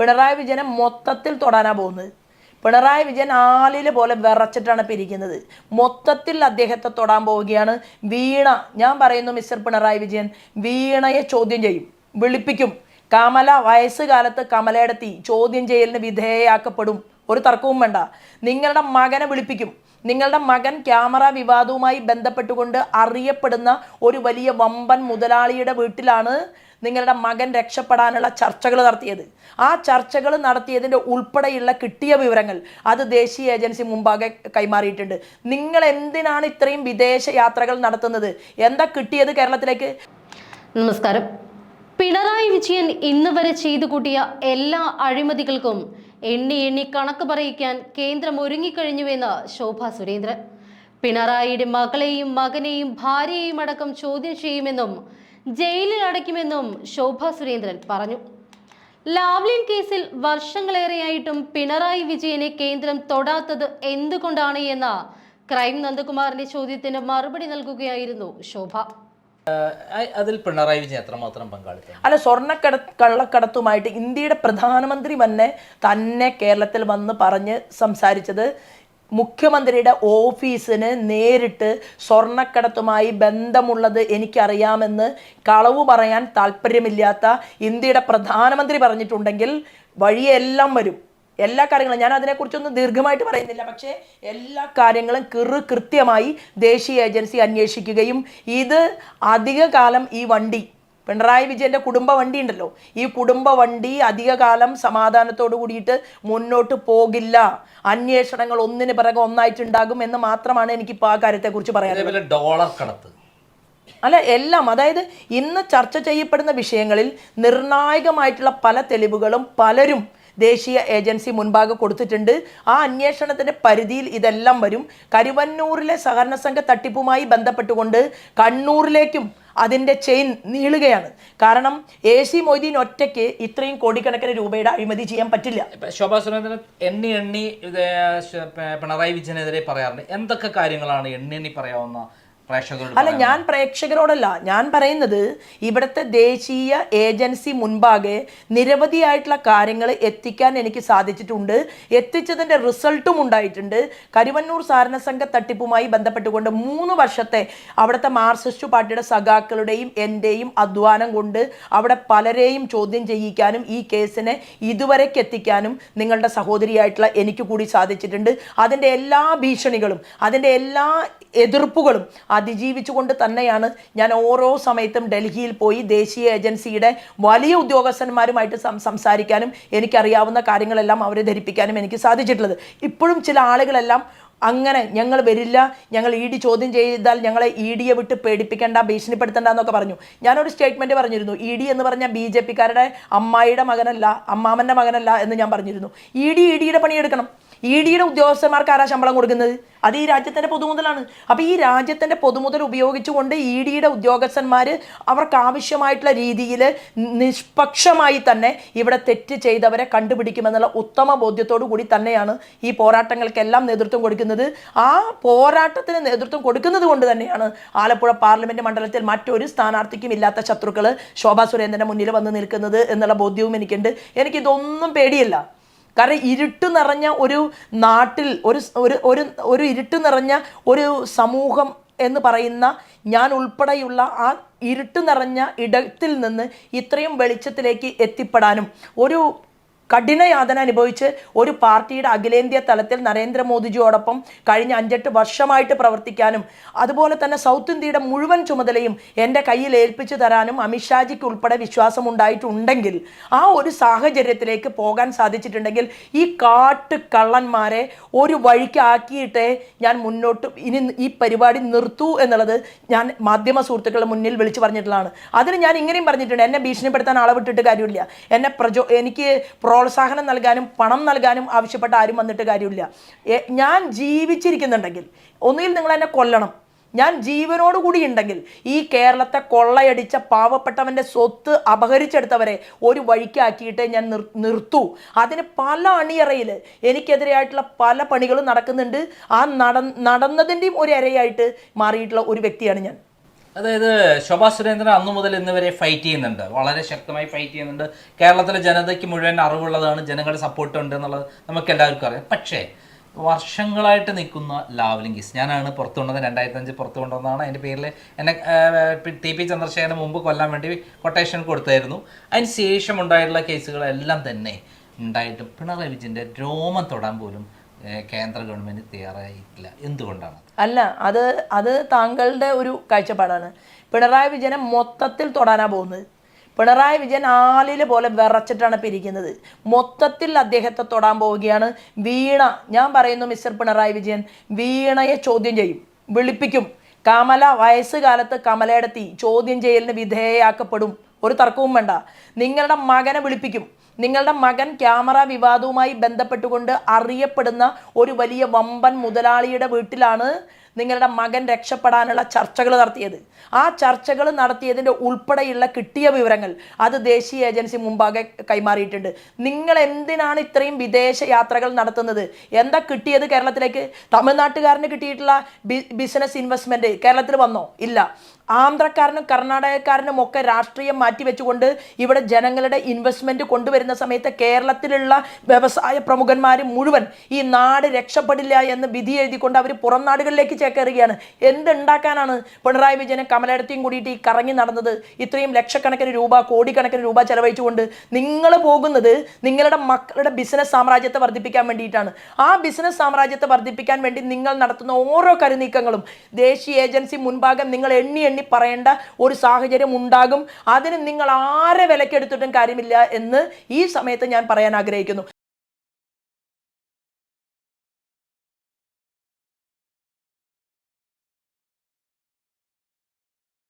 പിണറായി വിജയനെ മൊത്തത്തിൽ തൊടാനാണ് പോകുന്നത്. പിണറായി വിജയൻ ആലിൽ പോലെ വിറച്ചിട്ടാണ് പിരിക്കുന്നത് മൊത്തത്തിൽ അദ്ദേഹത്തെ തൊടാൻ പോവുകയാണ് വീണ. ഞാൻ പറയുന്നു മിസ്റ്റർ പിണറായി വിജയൻ വീണയെ ചോദ്യം ചെയ്യും വിളിപ്പിക്കും. കമല വയസ്സുകാലത്ത് കമലയെടുത്തി ചോദ്യം ചെയ്യലിന് വിധേയയാക്കപ്പെടും. ഒരു തർക്കവും വേണ്ട. നിങ്ങളുടെ മകനെ വിളിപ്പിക്കും. നിങ്ങളുടെ മകൻ ക്യാമറ വിവാദവുമായി ബന്ധപ്പെട്ടുകൊണ്ട് അറിയപ്പെടുന്ന ഒരു വലിയ വമ്പൻ മുതലാളിയുടെ വീട്ടിലാണ് നിങ്ങളുടെ മകൻ രക്ഷപ്പെടാനുള്ള ചർച്ചകൾ നടത്തിയത്. ആ ചർച്ചകൾ നടത്തിയതിന്റെ ഉൾപ്പെടെയുള്ള കിട്ടിയ വിവരങ്ങൾ അത് ദേശീയ ഏജൻസി മുമ്പാകെ കൈമാറിയിട്ടുണ്ട്. നിങ്ങൾ എന്തിനാണ് ഇത്രയും വിദേശ യാത്രകൾ നടത്തുന്നത്? എന്താ കിട്ടിയത് കേരളത്തിലേക്ക്? നമസ്കാരം. പിണറായി വിജയൻ ഇന്ന് വരെ ചെയ്തു കൂട്ടിയ എല്ലാ അഴിമതികൾക്കും എണ്ണി എണ്ണി കണക്ക് പറയിക്കാൻ കേന്ദ്രം ഒരുങ്ങിക്കഴിഞ്ഞുവെന്ന് ശോഭ സുരേന്ദ്രൻ. പിണറായിയുടെ മകളെയും മകനെയും ഭാര്യയെയും അടക്കം ചോദ്യം ചെയ്യുമെന്നും ജയിലിൽ അടയ്ക്കുമെന്നും ശോഭ സുരേന്ദ്രൻ പറഞ്ഞു. ലാവ്ലിൻ കേസിൽ വർഷങ്ങളേറെയായിട്ടും പിണറായി വിജയനെ കേന്ദ്രം തൊടാത്തത് എന്തുകൊണ്ടാണ് എന്ന ക്രൈം നന്ദകുമാറിന്റെ ചോദ്യത്തിന് മറുപടി നൽകുകയായിരുന്നു ശോഭ. അതിൽ പിണറായി വിജയൻ എത്രമാത്രം പങ്കാളിത്തം? അല്ല സ്വർണക്കട കള്ളക്കടത്തുമായിട്ട് ഇന്ത്യയുടെ പ്രധാനമന്ത്രി തന്നെ തന്നെ കേരളത്തിൽ വന്ന് പറഞ്ഞ് സംസാരിച്ചത് മുഖ്യമന്ത്രിയുടെ ഓഫീസിന് നേരിട്ട് സ്വർണക്കടത്തുമായി ബന്ധമുള്ളത് എനിക്കറിയാമെന്ന് കളവ് പറയാൻ താല്പര്യമില്ലാത്ത ഇന്ത്യയുടെ പ്രധാനമന്ത്രി പറഞ്ഞിട്ടുണ്ടെങ്കിൽ വഴിയെല്ലാം വരും. എല്ലാ കാര്യങ്ങളും ഞാൻ അതിനെക്കുറിച്ചൊന്നും ദീർഘമായിട്ട് പറയുന്നില്ല. പക്ഷേ എല്ലാ കാര്യങ്ങളും കിറു കൃത്യമായി ദേശീയ ഏജൻസി അന്വേഷിക്കുകയും ഇത് അധിക കാലം ഈ വണ്ടി പിണറായി വിജയന്റെ കുടുംബ വണ്ടി ഉണ്ടല്ലോ. ഈ കുടുംബ വണ്ടി അധിക കാലം സമാധാനത്തോടു കൂടിയിട്ട് മുന്നോട്ട് പോകില്ല. അന്വേഷണങ്ങൾ ഒന്നിന് പിറകെ ഒന്നായിട്ടുണ്ടാകും എന്ന് മാത്രമാണ് എനിക്ക് ഇപ്പോൾ ആ കാര്യത്തെക്കുറിച്ച് പറയാനുള്ളത്. അതേപോലെ ഡോളർ കടത്ത്. അല്ല എല്ലാം അതായത് ഇന്ന് ചർച്ച ചെയ്യപ്പെടുന്ന വിഷയങ്ങളിൽ നിർണായകമായിട്ടുള്ള പല തെളിവുകളും പലരും ദേശീയ ഏജൻസി മുൻപാകെ കൊടുത്തിട്ടുണ്ട്. ആ അന്വേഷണത്തിന്റെ പരിധിയിൽ ഇതെല്ലാം വരും. കരുവന്നൂരിലെ സഹകരണ സംഘ തട്ടിപ്പുമായി ബന്ധപ്പെട്ടുകൊണ്ട് കണ്ണൂരിലേക്കും അതിന്റെ ചെയിൻ നീളുകയാണ്. കാരണം എ സി മൊയ്തീൻ ഒറ്റയ്ക്ക് ഇത്രയും കോടിക്കണക്കിന് രൂപയുടെ അഴിമതി ചെയ്യാൻ പറ്റില്ല. ശോഭാ സുരേന്ദ്രൻ എണ്ണി എണ്ണി പിണറായി വിജയനെതിരെ പറയാറുണ്ട്. എന്തൊക്കെ കാര്യങ്ങളാണ് എണ്ണി എണ്ണി പറയാവുന്ന അല്ല ഞാൻ പ്രേക്ഷകരോടല്ല. ഞാൻ പറയുന്നത് ഇവിടുത്തെ ദേശീയ ഏജൻസി മുൻപാകെ നിരവധിയായിട്ടുള്ള കാര്യങ്ങൾ എത്തിക്കാൻ എനിക്ക് സാധിച്ചിട്ടുണ്ട്. എത്തിച്ചതിന്റെ റിസൾട്ടും ഉണ്ടായിട്ടുണ്ട്. കരുവന്നൂർ സാരണ സംഘ തട്ടിപ്പുമായി ബന്ധപ്പെട്ടുകൊണ്ട് മൂന്ന് വർഷത്തെ അവിടുത്തെ മാർക്സിസ്റ്റ് പാർട്ടിയുടെ സഖാക്കളുടെയും എന്റെയും അധ്വാനം കൊണ്ട് അവിടെ പലരെയും ചോദ്യം ചെയ്യിക്കാനും ഈ കേസിനെ ഇതുവരേക്ക് എത്തിക്കാനും നിങ്ങളുടെ സഹോദരിയായിട്ടുള്ള എനിക്ക് കൂടി സാധിച്ചിട്ടുണ്ട്. അതിന്റെ എല്ലാ ഭീഷണികളും അതിന്റെ എല്ലാ എതിർപ്പുകളും അതിജീവിച്ചുകൊണ്ട് തന്നെയാണ് ഞാൻ ഓരോ സമയത്തും ഡൽഹിയിൽ പോയി ദേശീയ ഏജൻസിയുടെ വലിയ ഉദ്യോഗസ്ഥന്മാരുമായിട്ട് സംസാരിക്കാനും എനിക്കറിയാവുന്ന കാര്യങ്ങളെല്ലാം അവരെ ധരിപ്പിക്കാനും എനിക്ക് സാധിച്ചിട്ടുള്ളത്. ഇപ്പോഴും ചില ആളുകളെല്ലാം അങ്ങനെ ഞങ്ങൾ വരില്ല ഞങ്ങൾ ഇ ഡി ചോദ്യം ചെയ്താൽ ഞങ്ങളെ ഇ ഡിയെ വിട്ട് പേടിപ്പിക്കേണ്ട ഭീഷണിപ്പെടുത്തണ്ട എന്നൊക്കെ പറഞ്ഞു. ഞാനൊരു സ്റ്റേറ്റ്മെന്റ് പറഞ്ഞിരുന്നു ഇ ഡി എന്ന് പറഞ്ഞാൽ ബി ജെ പിക്കാരുടെ അമ്മായിയുടെ മകനല്ല അമ്മാമന്റെ മകനല്ല എന്ന് ഞാൻ പറഞ്ഞിരുന്നു. ഇ ഡി ഇ ഡിയുടെ പണിയെടുക്കണം ഇ ഡിയുടെ ഉദ്യോഗസ്ഥന്മാർക്ക് ആരാ ശമ്പളം കൊടുക്കുന്നത്? അത് ഈ രാജ്യത്തിന്റെ പൊതുമുതലാണ്. അപ്പോൾ ഈ രാജ്യത്തിന്റെ പൊതുമുതൽ ഉപയോഗിച്ചുകൊണ്ട് ഇ ഡിയുടെ ഉദ്യോഗസ്ഥന്മാർ അവർക്ക് ആവശ്യമായിട്ടുള്ള രീതിയിൽ നിഷ്പക്ഷമായി തന്നെ ഇവിടെ തെറ്റ് ചെയ്തവരെ കണ്ടുപിടിക്കുമെന്നുള്ള ഉത്തമ ബോധ്യത്തോടു കൂടി തന്നെയാണ് ഈ പോരാട്ടങ്ങൾക്കെല്ലാം നേതൃത്വം കൊടുക്കുന്നത്. ആ പോരാട്ടത്തിന് നേതൃത്വം കൊടുക്കുന്നത് കൊണ്ട് തന്നെയാണ് ആലപ്പുഴ പാർലമെന്റ് മണ്ഡലത്തിൽ മറ്റൊരു സ്ഥാനാർത്ഥിക്കും ഇല്ലാത്ത ശത്രുക്കൾ ശോഭാ സുരേന്ദ്രന്റെ മുന്നിൽ വന്ന് നിൽക്കുന്നത് എന്നുള്ള ബോധ്യവും എനിക്കുണ്ട്. എനിക്കിതൊന്നും പേടിയില്ല. കാരണം ഇരുട്ട് നിറഞ്ഞ ഒരു നാട്ടിൽ ഒരു ഒരു ഒരു ഇരുട്ട് നിറഞ്ഞ ഒരു സമൂഹം എന്ന് പറയുന്ന ഞാൻ ഉൾപ്പെടെയുള്ള ആ ഇരുട്ട് നിറഞ്ഞ ഇടത്തിൽ നിന്ന് ഇത്രയും വെളിച്ചത്തിലേക്ക് എത്തിപ്പെടാനും ഒരു കഠിനയാതന അനുഭവിച്ച് ഒരു പാർട്ടിയുടെ അഖിലേന്ത്യാ തലത്തിൽ നരേന്ദ്രമോദിജിയോടൊപ്പം കഴിഞ്ഞ അഞ്ചെട്ട് വർഷമായിട്ട് പ്രവർത്തിക്കാനും അതുപോലെ തന്നെ സൗത്ത് ഇന്ത്യയുടെ മുഴുവൻ ചുമതലയും എന്റെ കയ്യിൽ ഏൽപ്പിച്ചു തരാനും അമിത്ഷാജിക്ക് ഉൾപ്പെടെ വിശ്വാസം ഉണ്ടായിട്ടുണ്ടെങ്കിൽ ആ ഒരു സാഹചര്യത്തിലേക്ക് പോകാൻ സാധിച്ചിട്ടുണ്ടെങ്കിൽ ഈ കാട്ട് കള്ളന്മാരെ ഒരു വഴിക്ക് ആക്കിയിട്ട് ഞാൻ മുന്നോട്ട് ഇനി ഈ പരിപാടി നിർത്തൂ എന്നുള്ളത് ഞാൻ മാധ്യമ സുഹൃത്തുക്കളുടെ മുന്നിൽ വിളിച്ചു പറഞ്ഞിട്ടുള്ളതാണ്. അതിന് ഞാൻ ഇങ്ങനെയും പറഞ്ഞിട്ടുണ്ട് എന്നെ ഭീഷണിപ്പെടുത്താൻ അളവിട്ടിട്ട് കാര്യമില്ല. എന്നെ പ്രചോ എനിക്ക് പ്രോത്സാഹനം നൽകാനും പണം നൽകാനും ആവശ്യപ്പെട്ട ആരും വന്നിട്ട് കാര്യമില്ല. ഞാൻ ജീവിച്ചിരിക്കുന്നുണ്ടെങ്കിൽ ഒന്നുകിൽ നിങ്ങൾ എന്നെ കൊല്ലണം. ഞാൻ ജീവനോടുകൂടി ഉണ്ടെങ്കിൽ ഈ കേരളത്തെ കൊള്ളയടിച്ച പാവപ്പെട്ടവന്റെ സ്വത്ത് അപഹരിച്ചെടുത്തവരെ ഒരു വഴിക്കാക്കിയിട്ട് ഞാൻ നിർ നിർത്തൂ. അതിന് പല അണിയറയിൽ എനിക്കെതിരെയായിട്ടുള്ള പല പണികളും നടക്കുന്നുണ്ട്. ആ നട നടന്നതിന്റെയും ഒരു ഇരയായിട്ട് മാറിയിട്ടുള്ള ഒരു വ്യക്തിയാണ് ഞാൻ. അതായത് ശോഭാ സുരേന്ദ്രൻ അന്നു മുതൽ ഇന്ന് വരെ ഫൈറ്റ് ചെയ്യുന്നുണ്ട്. വളരെ ശക്തമായി ഫൈറ്റ് ചെയ്യുന്നുണ്ട്. കേരളത്തിലെ ജനതയ്ക്ക് മുഴുവൻ അറിവുള്ളതാണ് ജനങ്ങളുടെ സപ്പോർട്ട് ഉണ്ട് എന്നുള്ളത് നമുക്ക് എല്ലാവർക്കും അറിയാം. പക്ഷേ വർഷങ്ങളായിട്ട് നിൽക്കുന്ന ലാവ്ലിംഗിസ് ഞാനാണ് പുറത്തു കൊണ്ടുവന്നത് രണ്ടായിരത്തി അഞ്ച് പുറത്തു കൊണ്ടുവന്നതാണ് അതിന്റെ പേരിൽ എന്നെ ടി പി ചന്ദ്രശേഖരന് മുമ്പ് കൊല്ലാൻ വേണ്ടി കൊട്ടേഷൻ കൊടുത്തായിരുന്നു. അതിന് ശേഷം ഉണ്ടായിട്ടുള്ള കേസുകളെല്ലാം തന്നെ ഉണ്ടായിട്ട് പിണറായി വിജയന്റെ രോമം തൊടാൻ പോലും കേന്ദ്ര ഗവൺമെന്റ് തയ്യാറായിട്ടില്ല. എന്തുകൊണ്ടാണ്? അല്ല അത് അത് താങ്കളുടെ ഒരു കാഴ്ചപ്പാടാണ്. പിണറായി വിജയനെ മൊത്തത്തിൽ തൊടാനാ പോകുന്നത്. പിണറായി വിജയൻ ആലിൽ പോലെ വിറച്ചിട്ടാണ് പിരിക്കുന്നത് മൊത്തത്തിൽ അദ്ദേഹത്തെ തൊടാൻ പോവുകയാണ് വീണ. ഞാൻ പറയുന്നു മിസ്റ്റർ പിണറായി വിജയൻ വീണയെ ചോദ്യം ചെയ്യും വിളിപ്പിക്കും. കമല വയസ്സുകാലത്ത് കമലയുടെ തീ ചോദ്യം ചെയ്യലിന് വിധേയയാക്കപ്പെടും. ഒരു തർക്കവും വേണ്ട. നിങ്ങളുടെ മകനെ വിളിപ്പിക്കും. നിങ്ങളുടെ മകൻ ക്യാമറ വിവാദവുമായി ബന്ധപ്പെട്ടുകൊണ്ട് അറിയപ്പെടുന്ന ഒരു വലിയ വമ്പൻ മുതലാളിയുടെ വീട്ടിലാണ് നിങ്ങളുടെ മകൻ രക്ഷപ്പെടാനുള്ള ചർച്ചകൾ നടത്തിയത്. ആ ചർച്ചകൾ നടത്തിയതിന്റെ ഉൾപ്പെടെയുള്ള കിട്ടിയ വിവരങ്ങൾ അത് ദേശീയ ഏജൻസി മുമ്പാകെ കൈമാറിയിട്ടുണ്ട്. നിങ്ങൾ എന്തിനാണ് ഇത്രയും വിദേശ യാത്രകൾ നടത്തുന്നത്? എന്താ കിട്ടിയത് കേരളത്തിലേക്ക്? തമിഴ്നാട്ടുകാരന് കിട്ടിയിട്ടുള്ള ബിസിനസ് ഇൻവെസ്റ്റ്മെന്റ് കേരളത്തിൽ വന്നോ? ഇല്ല. ആന്ധ്രക്കാരനും കർണാടകക്കാരനും ഒക്കെ രാഷ്ട്രീയം മാറ്റിവെച്ചുകൊണ്ട് ഇവിടെ ജനങ്ങളുടെ ഇൻവെസ്റ്റ്മെന്റ് കൊണ്ടുവരുന്ന സമയത്ത് കേരളത്തിലുള്ള വ്യവസായ പ്രമുഖന്മാർ മുഴുവൻ ഈ നാട് രക്ഷപ്പെടില്ല എന്ന് വിധി എഴുതിക്കൊണ്ട് അവർ പുറം നാടുകളിലേക്ക് ചേക്കേറുകയാണ്. എന്തുണ്ടാക്കാനാണ് പിണറായി വിജയനും കമലയിടത്തെയും കൂടിയിട്ട് ഈ കറങ്ങി നടന്നത്? ഇത്രയും ലക്ഷക്കണക്കിന് രൂപ കോടിക്കണക്കിന് രൂപ ചെലവഴിച്ചുകൊണ്ട് നിങ്ങൾ പോകുന്നത് നിങ്ങളുടെ മക്കളുടെ ബിസിനസ് സാമ്രാജ്യത്തെ വർദ്ധിപ്പിക്കാൻ വേണ്ടിയിട്ടാണ്. ആ ബിസിനസ് സാമ്രാജ്യത്തെ വർദ്ധിപ്പിക്കാൻ വേണ്ടി നിങ്ങൾ നടത്തുന്ന ഓരോ കരുനീക്കങ്ങളും ദേശീയ ഏജൻസി മുൻഭാഗം നിങ്ങൾ എണ്ണി എണ്ണി പറയേണ്ട ഒരു സാഹചര്യം ഉണ്ടാകും. അതിന് നിങ്ങൾ ആരെ വിലക്കെടുത്തിട്ടും കാര്യമില്ല എന്ന് ഈ സമയത്ത് ഞാൻ പറയാൻ ആഗ്രഹിക്കുന്നു.